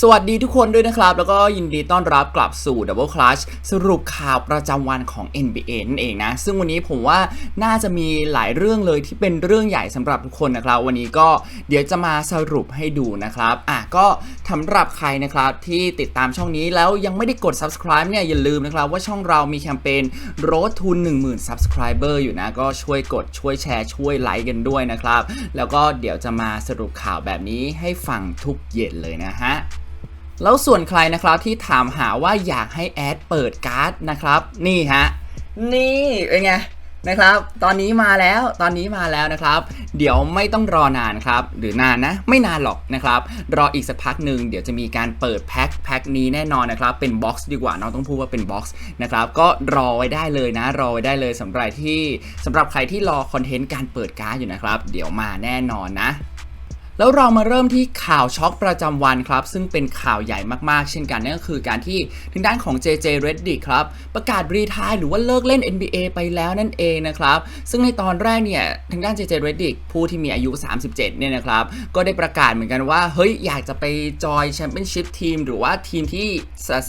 สวัสดีทุกคนด้วยนะครับ แล้วก็ยินดีต้อนรับกลับสู่ Double Clutch สรุปข่าวประจำวันของ NBA นั่นเองนะ ซึ่งวันนี้ผมว่าน่าจะมีหลายเรื่องเลยที่เป็นเรื่องใหญ่สำหรับทุกคนนะครับ วันนี้ก็เดี๋ยวจะมาสรุปให้ดูนะครับอะก็สำหรับใครนะครับที่ติดตามช่องนี้แล้วยังไม่ได้กด subscribe เนี่ยอย่าลืมนะครับ ว่าช่องเรามีแคมเปญ Road to 10,000 subscriber อยู่นะ ก็ช่วยกดช่วยแชร์ช่วยไลค์กันด้วยนะครับ แล้วก็เดี๋ยวจะมาสรุปข่าวแบบนี้ให้ฟังทุกเย็นเลยนะฮะ แล้วส่วนใครนะครับที่ถามหาว่าอยากให้แอดเปิดการ์ดนะครับ นี่ฮะ นี่เป็นไงนะครับ ตอนนี้มาแล้ว ตอนนี้มาแล้วนะครับ เดี๋ยวไม่ต้องรอนานครับ หรือนานนะ ไม่นานหรอกนะครับ รออีกสักพักหนึ่งเดี๋ยวจะมีการเปิดแพ็คแพ็คนี้แน่นอนนะครับ เป็นบ็อกซ์ดีกว่า น้องต้องพูดว่าเป็นบ็อกซ์นะครับ ก็รอไว้ได้เลยนะ รอไว้ได้เลยสำหรับที่สำหรับใครที่รอคอนเทนต์การเปิดการ์ดอยู่นะครับ เดี๋ยวมาแน่นอนนะ แล้วเรามาเริ่มที่ข่าวช็อกประจำวันครับ ซึ่งเป็นข่าวใหญ่มากๆ เช่นกันนั่นก็คือการที่ทางด้านของ JJ Redick ครับ ประกาศรีทายหรือว่าเลิกเล่น NBA ไปแล้วนั่นเองนะครับ ซึ่งในตอนแรกเนี่ยทางด้าน JJ Redick ผู้ที่มีอายุ 37 เนี่ยนะครับ ก็ได้ประกาศเหมือนกันว่า เฮ้ย อยากจะไปจอยแชมเปี้ยนชิพทีมหรือว่าทีมที่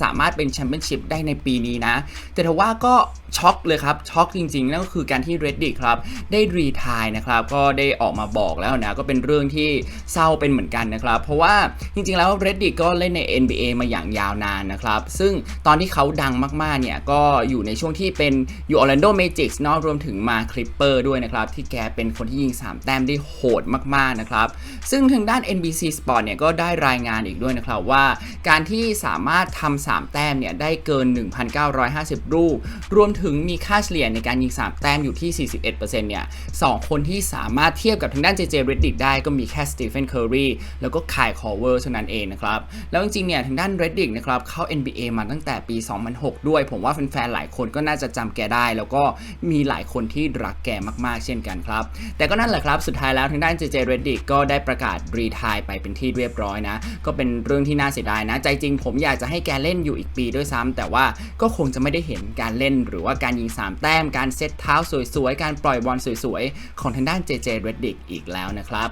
สามารถเป็นแชมเปี้ยนชิพได้ในปีนี้นะ แต่ทว่าก็ช็อกเลยครับช็อกจริงๆ นั่นก็คือการที่ Reddit ครับได้รีทายนะครับก็ได้ออกมาบอกแล้วนะก็เป็นเรื่องที่เศร้าเป็นเหมือนกันนะครับ เพราะว่าจริงๆแล้ว Reddit ก็เล่นใน NBA มาอย่างยาวนานนะครับ ซึ่งตอนที่เขาดังมากๆเนี่ยก็อยู่ในช่วงที่เป็นอยู่ Orlando Magic เนอะรวมถึงมา Clipper ด้วยนะครับที่แกเป็นคนที่ยิง 3 แต้มได้โหดมากๆนะครับซึ่งทางด้าน NBC Sport เนี่ยก็ได้รายงานอีกด้วยนะครับว่า การที่สามารถทำ3แต้มเนี่ยได้เกิน 1,950ลูกรวมถึงมีค่าเฉลี่ยในการยิง 3 แต้มอยู่ที่ 41%เนี่ยสองคนที่สามารถเทียบกับทางด้าน JJ Redick ได้ก็มีแค่สตีเฟนเคอร์รีแล้วก็คายคอเวอร์เท่านั้นเองนะครับ แล้วจริงๆเนี่ยทางด้าน Redick นะครับเข้า NBA มาตั้งแต่ปี 2006 ด้วย ผมว่าแฟนๆหลายคนก็น่าจะจำแกได้ แล้วก็มีหลายคนที่รักแกมากๆ เช่นกันครับ แต่ก็นั่นแหละครับสุดท้ายแล้วทางด้าน JJ Redick ก็ได้ประกาศรีทายไปเป็นที่เรียบร้อยนะ ก็เป็นเรื่องที่น่าเสียดายนะ ใจจริงผมอยากจะให้แกเล่นอยู่อีกปีด้วยซ้ำแต่ว่าก็คงจะไม่ได้เห็นการเล่นหรือว่าการยิง 3 แต้ม การเซตเท้าสวยๆ การปล่อยบอลสวยๆ ของทางด้าน JJ Redick อีกแล้วนะครับ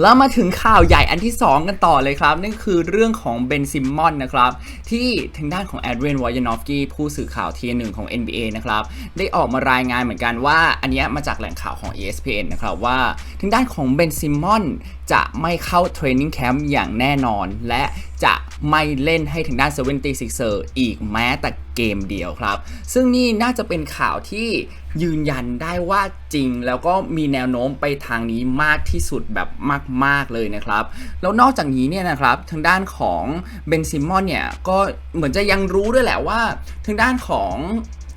แล้วมาถึงข่าวใหญ่อันที่ 2 กันต่อเลยครับ นั่นคือเรื่องของเบนซิมมอนนะครับ ที่ทางด้านของแอดเรียนวอยนอฟกี้ผู้สื่อข่าวทีหนึ่งของ NBA นะครับ ได้ออกมารายงานเหมือนกันว่า อันนี้มาจากแหล่งข่าวของ ESPN นะครับว่า ทางด้านของเบนซิมมอนจะไม่เข้าเทรนนิ่งแคมป์อย่างแน่นอน และจะไม่เล่นให้ทางด้าน 76er อีกแม้แต่เกมเดียวครับ ซึ่งนี่น่าจะเป็นข่าวที่ยืนยันได้ว่าจริง แล้วก็มีแนวโน้มไปทางนี้มากที่สุดแบบมาก ๆ เลยนะครับ แล้วนอกจากนี้เนี่ยนะครับทางด้านของเบนซิมอนเนี่ยก็เหมือนจะยังรู้ด้วยแหละว่าทางด้านของ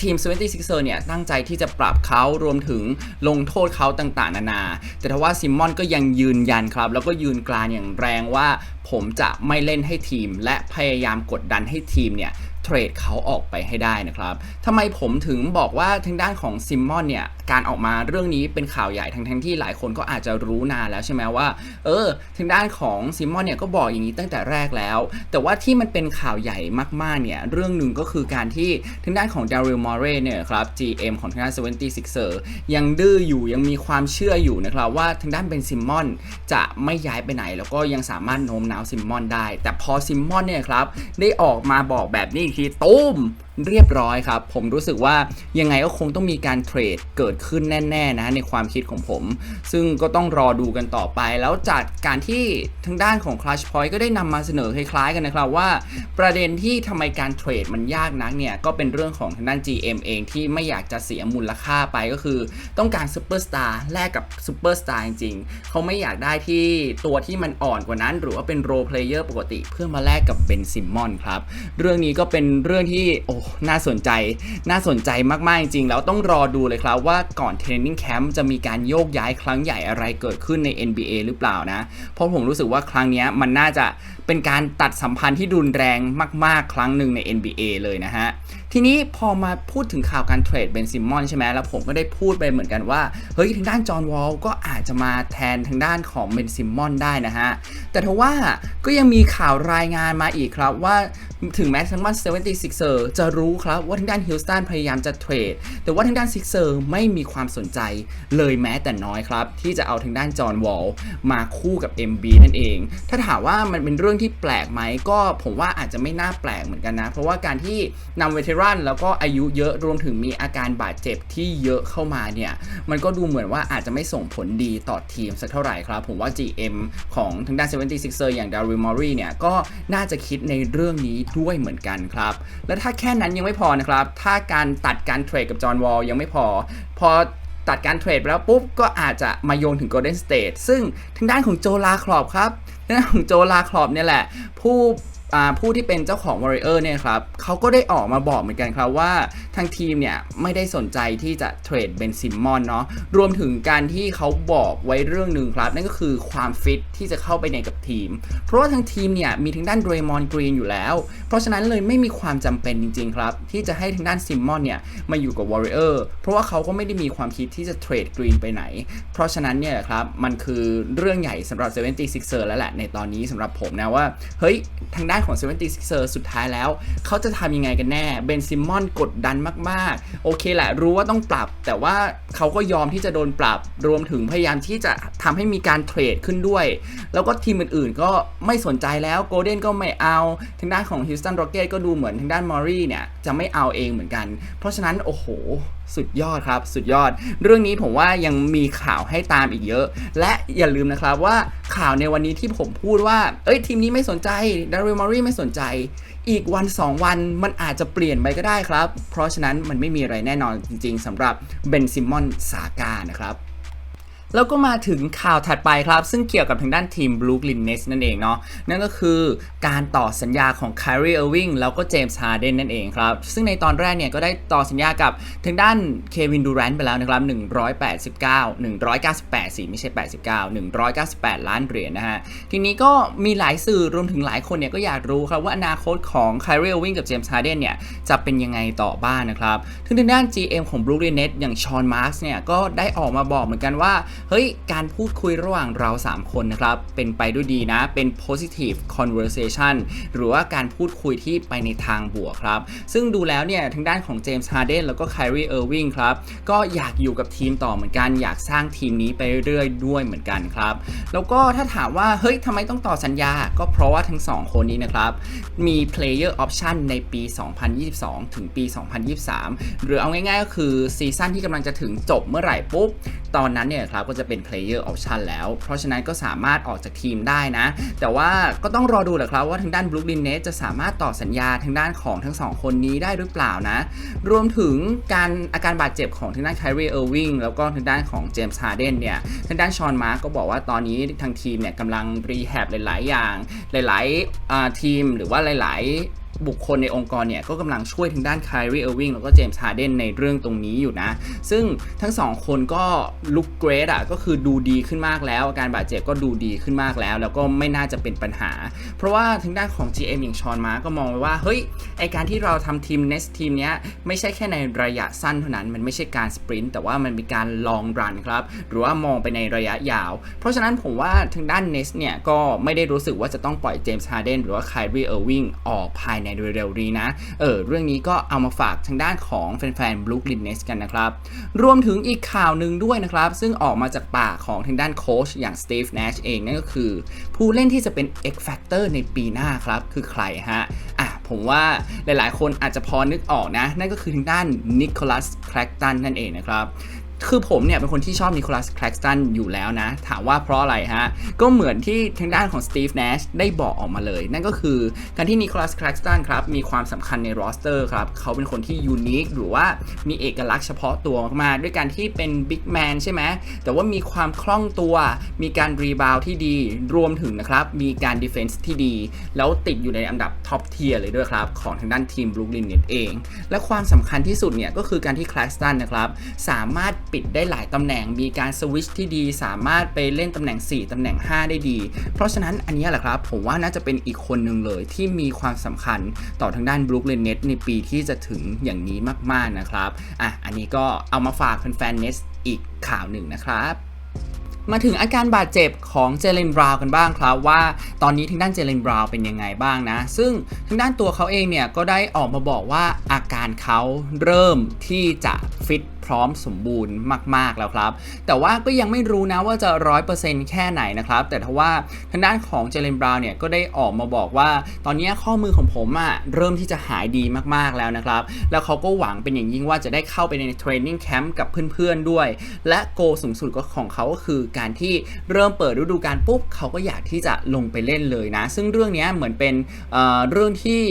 ทีม 76er เนี่ยตั้งใจที่จะปรับเขารวมถึงลงโทษเขาต่างๆ นานา แต่ทว่าซิมมอนก็ยังยืนยันครับ แล้วก็ยืนกรานอย่างแรงว่า ผมจะไม่เล่นให้ทีม และพยายามกดดันให้ทีมเนี่ยเทรดเขาออกไปให้ได้นะครับทำไมผมถึงบอกว่าทางด้านของซิมมอนเนี่ย การออกมาเรื่องนี้เป็นข่าวใหญ่ทั้งทั้งที่หลายคนก็อาจจะรู้นานแล้วใช่ไหมว่า เออ ทางด้านของซิมมอนเนี่ยก็บอกอย่างนี้ตั้งแต่แรกแล้ว แต่ว่าที่มันเป็นข่าวใหญ่มากๆเนี่ย เรื่องหนึ่งก็คือการที่ทางด้านของดาริลมอร์เรเนี่ยครับ GM ของทางด้าน 76er ยังดื้ออยู่ยังมีความเชื่ออยู่นะครับว่าทางด้านเบนซิมมอนจะไม่ย้ายไปไหน แล้วก็ยังสามารถโน้มน้าวซิมมอนได้ แต่พอซิมมอนเนี่ยครับ ได้ออกมาบอกแบบนี้ทีตุ้ม เรียบร้อยครับ ผมรู้สึกว่ายังไงก็คงต้องมีการเทรดเกิดขึ้นแน่ๆนะในความคิดของผม ซึ่งก็ต้องรอดูกันต่อไป แล้วจากการที่ทางด้านของ Clutch Point ก็ได้นำมาเสนอคล้ายๆกันนะครับว่า ประเด็นที่ทำไมการเทรดมันยากนักเนี่ยก็เป็นเรื่องของทางด้าน GM เองที่ไม่อยากจะเสียมูลค่าไปก็คือต้องการซูเปอร์สตาร์แลกกับซูเปอร์สตาร์จริงๆ เขาไม่อยากได้ที่ตัวที่มันอ่อนกว่านั้น หรือว่าเป็นโรเพลเยอร์ปกติเพื่อมาแลกกับเบนซิมมอนครับ เรื่องนี้ก็เป็นเรื่องที่โอ้น่าสนใจ น่าสนใจมาก ๆ จริงๆแล้วต้องรอดูเลยครับว่าก่อนเทรนนิ่งแคมป์จะมีการโยกย้ายครั้งใหญ่อะไรเกิดขึ้นใน NBA หรือเปล่านะ เพราะผมรู้สึกว่าครั้งนี้มันน่าจะเป็นการตัดสัมพันธ์ที่รุนแรงมาก ๆ ครั้งหนึ่งใน NBA เลยนะฮะ ทีนี้พอมาพูดถึงข่าวการเทรดเบนซิมอนใช่ไหมแล้วผมก็ได้พูดไปเหมือนกันว่า เฮ้ยทางด้านจอห์นวอลก็อาจจะมาแทนทางด้านของเบนซิมอนได้นะฮะ แต่ทว่าก็ยังมีข่าวรายงานมาอีกครับว่าถึงแม้ทางด้าน 76er จะรู้ครับว่าทางด้านฮิลสตันพยายามจะเทรด แต่ว่าทางด้าน Sixer ไม่มีความสนใจเลยแม้แต่น้อยครับ ที่จะเอาทางด้านจอห์นวอลมาคู่กับ MB นั่นเอง ถ้าถามว่ามันเป็นเรื่องที่แปลกไหมก็ผมว่าอาจจะไม่น่าแปลกเหมือนกันนะ เพราะว่าการที่นำเวเทรนแล้วก็อายุเยอะรวมถึงมีอาการบาดเจ็บที่เยอะเข้ามาเนี่ยมันก็ดูเหมือนว่าอาจจะไม่ส่งผลดีต่อทีมสักเท่าไหร่ครับ ผมว่า GM ของทางด้าน 76er อย่างดาริมอรี่เนี่ยก็น่าจะคิดในเรื่องนี้ด้วยเหมือนกันครับ และถ้าแค่นั้นยังไม่พอนะครับ ถ้าการตัดการเทรดกับจอห์นวอลยังไม่พอ พอตัดการเทรดไปแล้วปุ๊บ ก็อาจจะมาโยงถึง Golden State ซึ่งทางด้านของโจลาคลอบครับทางด้านของโจลาคลอบเนี่ยแหละ ผู้ ผู้ที่เป็นเจ้าของ Warrior เนี่ยครับเขาก็ได้ออกมาบอกเหมือนกันครับว่าทางทีมเนี่ยไม่ได้สนใจที่จะเทรดเบนซิมมอนเนาะรวมถึงการที่เขาบอกไว้เรื่องหนึ่งครับ นั่นก็คือความฟิตที่จะเข้าไปในกับทีม เพราะว่าทางทีมเนี่ยมีทางด้านเดรมอนกรีนอยู่แล้ว เพราะฉะนั้นเลยไม่มีความจำเป็นจริง ๆ ครับ ที่จะให้ทางด้านซิมมอนเนี่ยมาอยู่กับ Warrior เพราะว่าเขาก็ไม่ได้มีความคิดที่จะเทรดกรีนไปไหน เพราะฉะนั้นเนี่ยครับมันคือเรื่องใหญ่สำหรับ 76er แล้วแหละในตอนนี้สำหรับผมนะว่าเฮ้ยทางด้านของ 76er สุดท้ายแล้ว เขาจะทำยังไงกันแน่เบนซิมมอนกดดันมากๆ โอเคแหละรู้ว่าต้องปรับ แต่ว่าเขาก็ยอมที่จะโดนปรับรวมถึงพยายามที่จะทำให้มีการเทรดขึ้นด้วย แล้วก็ทีมอื่นๆ ก็ไม่สนใจแล้วโกลเด้นก็ไม่เอาทางด้านของ Houston Rockets ก็ดูเหมือนทางด้านมอรี่เนี่ยจะไม่เอาเองเหมือนกัน เพราะฉะนั้นโอ้โห สุดยอดครับ สุดยอด เรื่องนี้ผมว่ายังมีข่าวให้ตามอีกเยอะ และอย่าลืมนะครับว่าข่าวในวันนี้ที่ผมพูดว่า เอ้ยทีมนี้ไม่สนใจดาริมอรี่ไม่สนใจ อีกวัน 2 วันมันอาจจะเปลี่ยนไปก็ได้ครับ เพราะฉะนั้นมันไม่มีอะไรแน่นอนจริง ๆสำหรับเบนซิมอนสากานะครับ แล้วก็มาถึงข่าวถัดไปครับ ซึ่งเกี่ยวกับทางด้านทีม Brooklyn Nets นั่นเองเนาะนั่นก็คือการต่อสัญญาของ Kyrie Irving แล้วก็เจมส์ฮาร์เดนนั่นเองครับ ซึ่งในตอนแรกเนี่ยก็ได้ต่อสัญญากับทางด้านเควินดูแรนต์ไปแล้วนะครับ189 198สิไม่ใช่ 89 198 ล้านเหรียญนะฮะ ทีนี้ก็มีหลายสื่อรวมถึงหลายคนเนี่ยก็อยากรู้ครับว่าอนาคตของ Kyrie Irving กับเจมส์ฮาร์เดนเนี่ยจะเป็นยังไงต่อบ้างนะครับถึงทางด้าน GM ของ Brooklyn Nets อย่างชอนมาร์กเนี่ยก็ได้ออกมาบอกเหมือนกันว่าเฮ้ย การพูดคุยระหว่างเรา 3 คนนะครับ เป็นไปด้วยดีนะ เป็น positive conversation หรือว่าการพูดคุยที่ไปในทางบวกครับ ซึ่งดูแล้วเนี่ยทางด้านของเจมส์ฮาร์เดนแล้วก็ไคลรีเออร์วิงครับ ก็อยากอยู่กับทีมต่อเหมือนกัน อยากสร้างทีมนี้ไปเรื่อยๆด้วยเหมือนกันครับ แล้วก็ถ้าถามว่า เฮ้ยทำไมต้องต่อสัญญา ก็เพราะว่าทั้ง 2 คนนี้นะครับ มี player option ในปี 2022 ถึงปี 2023 หรือเอาง่ายๆก็คือซีซั่นที่กำลังจะถึงจบเมื่อไหร่ปุ๊บ ตอนนั้นเนี่ยครับก็จะเป็น player option แล้ว เพราะฉะนั้นก็สามารถออกจากทีมได้นะ แต่ว่าก็ต้องรอดูแหละครับว่าทางด้าน Brooklyn Nets จะสามารถต่อสัญญาทางด้านของทั้งสองคนนี้ได้หรือเปล่านะ รวมถึงการอาการบาดเจ็บของทางด้าน Kyrie Irving แล้วก็ทางด้านของ James Harden เนี่ยทางด้านชอนมาร์กก็บอกว่าตอนนี้ทางทีมเนี่ยกำลังรีแฮบหลาย ๆ อย่าง หลาย ๆ ทีมหรือว่าหลาย ๆ บุคคลในองค์กรเนี่ยก็กำลังช่วยทางด้านคลรีเออร์วิงแล้วก็เจมส์ฮาร์เดนในเรื่องตรงนี้อยู่นะ ซึ่งทั้งสองคนก็ลุกเกรดอะก็คือดูดีขึ้นมากแล้ว อาการบาดเจ็บก็ดูดีขึ้นมากแล้ว แล้วก็ไม่น่าจะเป็นปัญหา เพราะว่าทางด้านของ GM อย่างชอนมาก็มองไว้ว่า เฮ้ย ไอการที่เราทำทีม Nest ทีมเนี้ยไม่ใช่แค่ในระยะสั้นเท่านั้น มันไม่ใช่การสปรินต์แต่ว่ามันเป็นการลองรันครับ หรือว่ามองไปในระยะยาว เพราะฉะนั้นผมว่าทางด้าน Nest เนี่ยก็ไม่ได้รู้สึกว่าจะต้องปล่อยเจมส์ฮาร์เดนหรือว่าคลรีเออร์วิงออกภายในเร็วๆนี้นะ เออเรื่องนี้ก็เอามาฝากทางด้านของแฟนๆ Brooklyn Nets กันนะครับ รวมถึงอีกข่าวหนึ่งด้วยนะครับ ซึ่งออกมาจากปากของทางด้านโค้ชอย่าง Steve Nash เองนั่นก็คือ ผู้เล่นที่จะเป็น X Factor ในปีหน้าครับ คือใครฮะอะผมว่าหลายๆ คนอาจจะพอนึกออกนะ นั่นก็คือทางด้านนิโคลัสแคลกตันนั่นเองนะครับ คือผมเนี่ยเป็นคนที่ชอบนิโคลัสแคลกตันอยู่แล้วนะ ถามว่าเพราะอะไรฮะ ก็เหมือนที่ทางด้านของสตีฟ n นชได้บอกออกมาเลย นั่นก็คือการที่นิโคลัสแคลกตันครับ มีความสำคัญในโรสเตอร์ครับ เขาเป็นคนที่ยูนิคหรือว่ามีเอกลักษณ์เฉพาะตัวมากๆ ด้วยการที่เป็นบิ๊กแมนใช่ไหม แต่ว่ามีความคล่องตัว มีการรีบาวที่ดี รวมถึงนะครับ มีการดีเฟนซ์ที่ดี แล้วติดอยู่ในอันดับท็อปเทียร์เลยด้วยครับ ของทางด้านทีมบรูคลินเน็ตเอง และความสำคัญที่สุดเนี่ยก็คือการที่แคลกตันนะครับสามารถปิดได้หลายตำแหน่ง มีการสวิชที่ดีสามารถไปเล่นตำแหน่ง 4 ตำแหน่ง 5 ได้ดี เพราะฉะนั้นอันนี้แหละครับ ผมว่าน่าจะเป็นอีกคนหนึ่งเลยที่มีความสำคัญต่อทางด้านบรูคลินเน็ตในปีที่จะถึงอย่างนี้มากๆนะครับอะอันนี้ก็เอามาฝากแฟนๆเนสอีกข่าวหนึ่งนะครับมาถึงอาการบาดเจ็บของเจเลนบราวน์กันบ้างครับว่าตอนนี้ทางด้านเจเลนบราวน์เป็นยังไงบ้างนะ ซึ่งทางด้านตัวเขาเองเนี่ยก็ได้ออกมาบอกว่าอาการเขาเริ่มที่จะฟิตพร้อมสมบูรณ์มาก ๆ แล้วครับ แต่ว่าก็ยังไม่รู้นะว่าจะร้อยเปอร์เซ็นต์แค่ไหนนะครับ แต่ทว่าทางด้านของเจเลนบราวน์เนี่ยก็ได้ออกมาบอกว่า ตอนนี้ข้อมือของผมอะเริ่มที่จะหายดีมากๆแล้วนะครับ แล้วเขาก็หวังเป็นอย่างยิ่งว่าจะได้เข้าไปในเทรนนิ่งแคมป์กับเพื่อนๆด้วย และโกสูงสุดก็ของเขาก็คือการที่เริ่มเปิดฤดูกาลปุ๊บเขาก็อยากที่จะลงไปเล่นเลยนะ ซึ่งเรื่องนี้เหมือนเป็นเเรื่องที่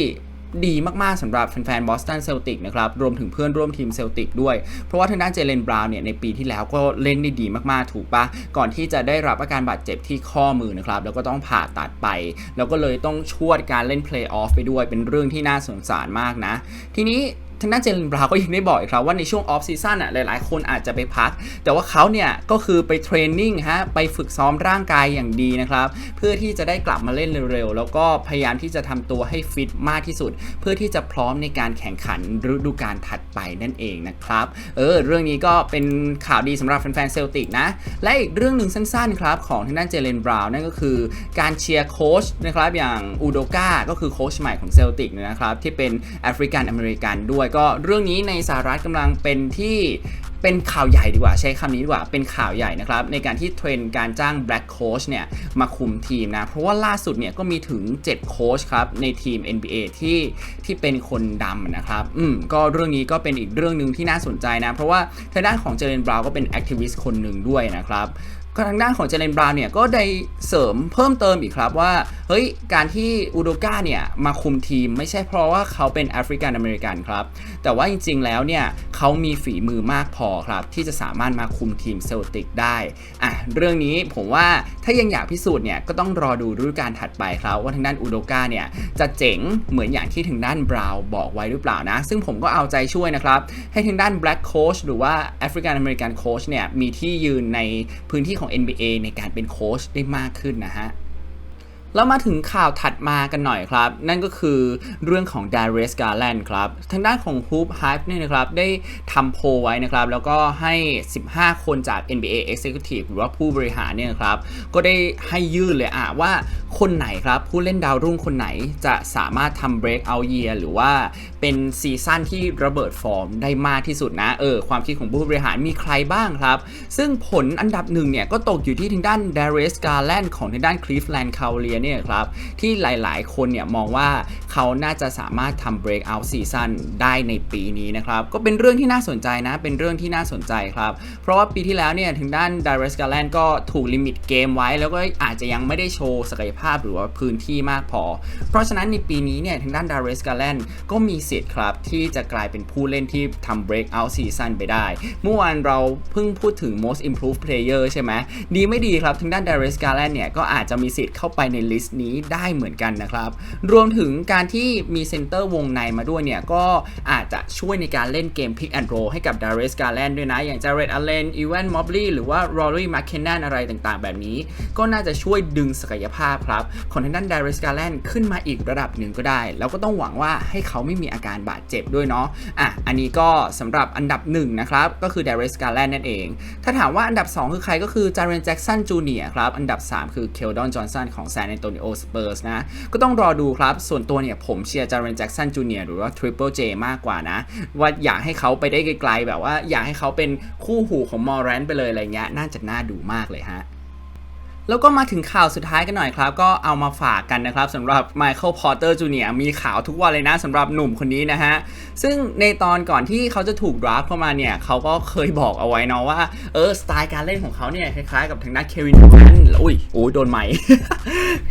ดีมากๆสำหรับแฟนๆบอสตันเซลติกนะครับ รวมถึงเพื่อนร่วมทีมเซลติกด้วย เพราะว่าทางด้านเจเลนบราวน์เนี่ยในปีที่แล้วก็เล่นได้ดีมากๆถูกปะก่อนที่จะได้รับอาการบาดเจ็บที่ข้อมือนะครับ แล้วก็ต้องผ่าตัดไป แล้วก็เลยต้องชวดการเล่นเพลย์ออฟไปด้วยเป็นเรื่องที่น่าสงสารมากนะ ทีนี้ ทางด้านเจเลนบราวก็ยังได้บอกอีกครับว่าในช่วงออฟซีซั่นอะหลายๆ คนอาจจะไปพัก แต่ว่าเขาเนี่ยก็คือไปเทรนนิ่งฮะไปฝึกซ้อมร่างกายอย่างดีนะครับ เพื่อที่จะได้กลับมาเล่นเร็วๆ แล้วก็พยายามที่จะทำตัวให้ฟิตมากที่สุด เพื่อที่จะพร้อมในการแข่งขันฤดูกาลถัดไปนั่นเองนะครับเออเรื่องนี้ก็เป็นข่าวดีสำหรับแฟนๆเซลติกนะ และอีกเรื่องหนึ่งสั้นๆครับของทางด้านเจเลนบราวน์นั่นก็คือการเชียร์โค้ชนะครับอย่างอูโดกาก็คือโค้ชใหม่ของเซลติกนะครับที่เป็นแอฟริกันอเมริกันด้วยก็เรื่องนี้ในสหรัฐกำลังเป็นที่เป็นข่าวใหญ่ดีกว่าใช้คำนี้ดีกว่าเป็นข่าวใหญ่นะครับ ในการที่เทรนด์การจ้าง Black Coach เนี่ยมาคุมทีมนะ เพราะว่าล่าสุดเนี่ยก็มีถึง 7 โค้ชครับ ในทีม NBA ที่ที่เป็นคนดำนะครับ อืมก็เรื่องนี้ก็เป็นอีกเรื่องหนึ่งที่น่าสนใจนะ เพราะว่าทางด้านของเจเลนบราวก็เป็นแอคทิวิสต์คนหนึ่งด้วยนะครับ ทางด้านของเจเลนบราวน์เนี่ยก็ได้เสริมเพิ่มเติมอีกครับว่า เฮ้ย การที่อูโดกาเนี่ยมาคุมทีมไม่ใช่เพราะว่าเขาเป็นแอฟริกันอเมริกันครับ แต่ว่าจริงๆแล้วเนี่ยเขามีฝีมือมากพอครับ ที่จะสามารถมาคุมทีมเซลติกได้อะเรื่องนี้ผมว่าถ้ายังอยากพิสูจน์เนี่ยก็ต้องรอดูฤดูกาลถัดไปครับ ว่าทางด้านอูโดกาเนี่ยจะเจ๋งเหมือนอย่างที่ทางด้านบราวน์บอกไว้หรือเปล่านะ ซึ่งผมก็เอาใจช่วยนะครับให้ทางด้าน Black Coach หรือว่า African American Coach เนี่ยมีที่ยืนในพื้นที่ของ NBA ในการเป็นโค้ชได้มากขึ้นนะฮะ แล้วมาถึงข่าวถัดมากันหน่อยครับ นั่นก็คือเรื่องของ Darius Garland ครับ ทางด้านของ Hoop Hype เนี่ยนะครับ ได้ทำโพไว้นะครับ แล้วก็ให้ 15 คนจาก NBA Executive หรือว่าผู้บริหารเนี่ยครับ ก็ได้ให้ยื่นเลยอะว่าคนไหนครับ ผู้เล่นดาวรุ่งคนไหนจะสามารถทำ breakout year หรือว่าเป็นซีซั่นที่ระเบิดฟอร์มได้มากที่สุดนะ เออ ความคิดของผู้บริหารมีใครบ้างครับ ซึ่งผลอันดับหนึ่งเนี่ยก็ตกอยู่ที่ทางด้าน Darius Garland ของทางด้าน Cleveland Cavaliers เนี่ยครับ ที่หลายๆ คนเนี่ยมองว่าเขาน่าจะสามารถทำ breakout season ได้ในปีนี้นะครับ ก็เป็นเรื่องที่น่าสนใจนะ เป็นเรื่องที่น่าสนใจครับ เพราะว่าปีที่แล้วเนี่ยทางด้าน Darius Garland ก็ถูกลิมิตเกมไว้ แล้วก็อาจจะยังไม่ได้โชว์ศักยภาพหรือว่าพื้นที่มากพอ เพราะฉะนั้นในปีนี้เนี่ยทางด้าน Darius Garland ก็มีสิทธิ์ครับ ที่จะกลายเป็นผู้เล่นที่ทำ breakout season ไปได้ เมื่อวานเราเพิ่งพูดถึง most improved player ใช่ไหมดีไม่ดีครับทางด้าน Darius Garland เนี่ยก็อาจจะมีสิทธิ์เข้าไปในลิสต์นี้ได้เหมือนกันนะครับ รวมถึงการที่มีเซนเตอร์วงในมาด้วยเนี่ย ก็อาจจะช่วยในการเล่นเกม pick and roll ให้กับ Darius Garland ด้วยนะ อย่าง Jared Allen Evan Mobley หรือว่า Rory McKinnon อะไรต่างๆ แบบนี้ ก็น่าจะช่วยดึงศักยภาพครับ ของทางด้าน Darius Garland ขึ้นมาอีกระดับหนึ่งก็ได้ แล้วก็ต้องหวังว่าให้เขาไม่มีอาการบาดเจ็บด้วยเนาะอะอันนี้ก็สำหรับอันดับหนึ่งนะครับก็คือ Darius Garland นั่นเอง ถ้าถามว่าอันดับ 2 คือใครก็คือ Jaren Jackson Jr. ครับอันดับ 3 คือ Keldon Johnson ของ San Antonio Spurs นะ ก็ต้องรอดูครับ ส่วนตัวเนี่ยผมเชียร์ Jaren Jackson Jr. หรือว่า Triple J มากกว่านะ ว่าอยากให้เขาไปได้ไกลๆ แบบว่าอยากให้เขาเป็นคู่หูของมอร์แรนไปเลยอะไรเงี้ยน่าจะน่าดูมากเลยฮะแล้วก็มาถึงข่าวสุดท้ายกันหน่อยครับ ก็เอามาฝากกันนะครับสำหรับ Michael Porter Jr. มีข่าวทุกวันเลยนะสำหรับหนุ่มคนนี้นะฮะ ซึ่งในตอนก่อนที่เขาจะถูกดราฟเข้ามาเนี่ย เขาก็เคยบอกเอาไว้เนาะว่า เออ สไตล์การเล่นของเขาเนี่ย คล้ายๆกับทางด้านเควินดูแรน อุ้ยโอ้ยโดนไหม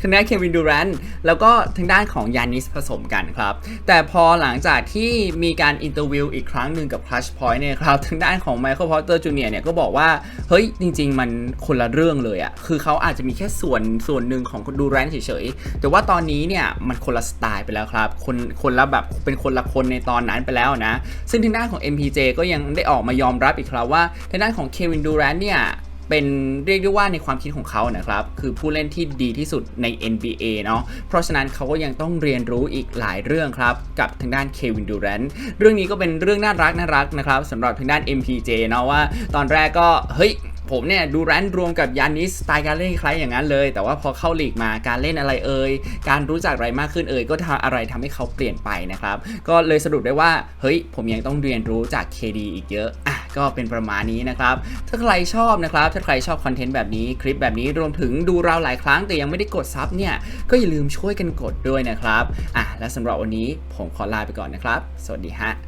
ทางด้านเควินดูแรนแล้วก็ทางด้านของยานิสผสมกันครับ แต่พอหลังจากที่มีการอินเตอร์วิวอีกครั้งหนึ่งกับ Clutch Point เนี่ยครับทางด้านของ Michael Porter Jr. เนี่ยก็บอกว่า เฮ้ย จริง ๆ มันคนละเรื่องเลยอะคือเขาอาจจะมีแค่ส่วนส่วนหนึ่งของดูแรนเฉยๆ แต่ว่าตอนนี้เนี่ยมันคนละสไตล์ไปแล้วครับคนคนละแบบเป็นคนละคนในตอนนั้นไปแล้วนะ ซึ่งทางด้านของ MPJ ก็ยังได้ออกมายอมรับอีกครับว่าทางด้านของเควินดูแรนเนี่ย เป็นเรียกได้ว่าในความคิดของเขานะครับ คือผู้เล่นที่ดีที่สุดใน NBA เนาะเพราะฉะนั้นเขาก็ยังต้องเรียนรู้อีกหลายเรื่องครับ กับทางด้านเควินดูแรนเรื่องนี้ก็เป็นเรื่องน่ารักน่ารักนะครับสำหรับทางด้าน MPJ เนาะว่า ตอนแรกก็เฮ้ยผมเนี่ยดูแรนด์รวมกับยานิสสไตล์การเล่นคล้ายอย่างนั้นเลย แต่ว่าพอเข้าลีกมาการเล่นอะไรเอ่ยการรู้จักอะไรมากขึ้นเอ่ยก็ทำอะไรทำให้เขาเปลี่ยนไปนะครับ ก็เลยสรุปได้ว่า เฮ้ย ผมยังต้องเรียนรู้จาก KD อีกเยอะอะ ก็เป็นประมาณนี้นะครับ ถ้าใครชอบนะครับ ถ้าใครชอบคอนเทนต์แบบนี้คลิปแบบนี้รวมถึงดูเราหลายครั้งแต่ยังไม่ได้กดซับเนี่ย ก็อย่าลืมช่วยกันกดด้วยนะครับ อะและสำหรับวันนี้ผมขอลาไปก่อนนะครับ สวัสดีฮะ